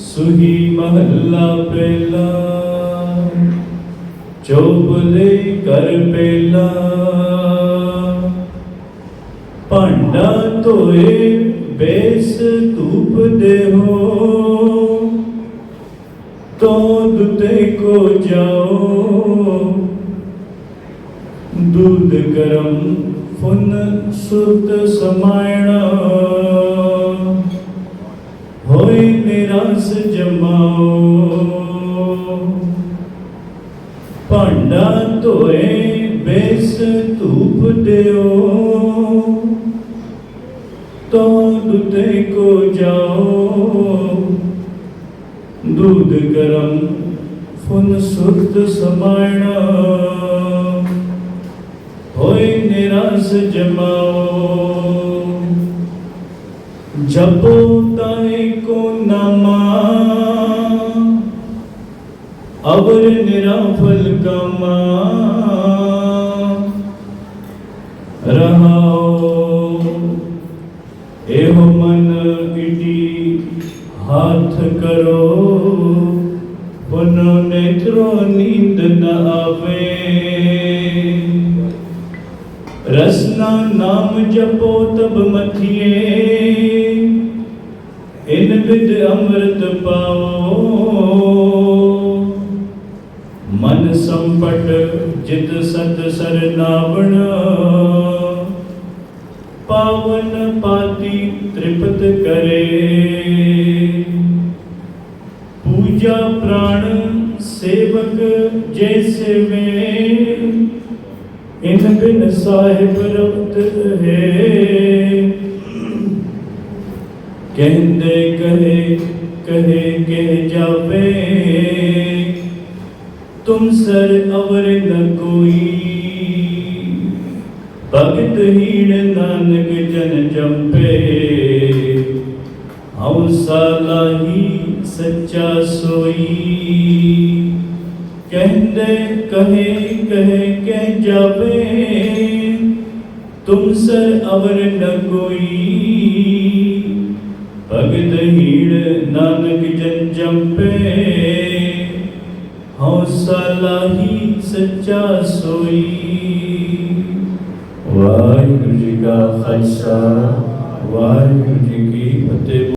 ਸੁਹੀ ਮਹੱਲਾ ਪਹਿਲਾ ਚੋਬਲੇ ਕਰ ਪਹਿਲਾ। ਭਾਂਡਾ ਧੋਏ, ਬੇਸ ਧੂਪ ਦੇਹੋ। ਤੋ ਦੁਤੇ ਕੋ ਜਾਓ। ਦੁੱਧ ਗਰਮ ਫੁਨ ਸੁਤ ਸਮਾਇਣਾ। ਰਸ ਜਮਾਓ। ਭਾਂਡਾ ਧੋਏ, ਬੇਸ ਧੂਪ ਦਿਓ। ਤੋ ਦੁੱਤੇ ਕੋ ਜਾਓ। ਦੁੱਧ ਗਰਮ ਫੁਨ ਸੁਰਤ ਸਮਾਇਣਾ। ਹੋਏ ਨਿਰਾਸ ਜਮਾਓ। ਜਪੋ ਤਾਏ को नामा अवर निराफल कामा रहाओ एहो मन इटी हाथ करो पुन नेत्रो नींद न आवे रसना नाम जपो तब मथिए ਇਨ ਬਿਦ ਅੰਮ੍ਰਿਤ ਪਾਓ ਮਨ ਸੰਪਟ ਜਿਤ ਸਤ ਸਰਨਾਵਣ ਪਾਵਨ ਪਾਤੀ ਤ੍ਰਿਪਤ ਕਰੇ ਪੂਜਾ ਪ੍ਰਾਣ ਸੇਵਕ ਜੈਸੇ ਵੇ ਇਨ ਬਿਨ ਸਾਹਿਬ ਰਬਤ ਹੈ ਕਹਿੰ के जावे। तुम सर अवर न कोई। भगत हीण नानक जन जंपे। हौसाला ही सच्चा सोई। कहते कहे कहे, कह जावे। तुम सर अवर न कोई। ਭਗਤ ਹੀਣ ਨਾਨਕ ਜਨ ਜੰਪੇ ਹਉ ਸਾਲਾਹੀ ਸੱਚਾ ਸੋਈ। ਵਾਹਿਗੁਰੂ ਜੀ ਕਾ ਖਾਲਸਾ, ਵਾਹਿਗੁਰੂ ਜੀ ਕੀ ਫਤਿਹ।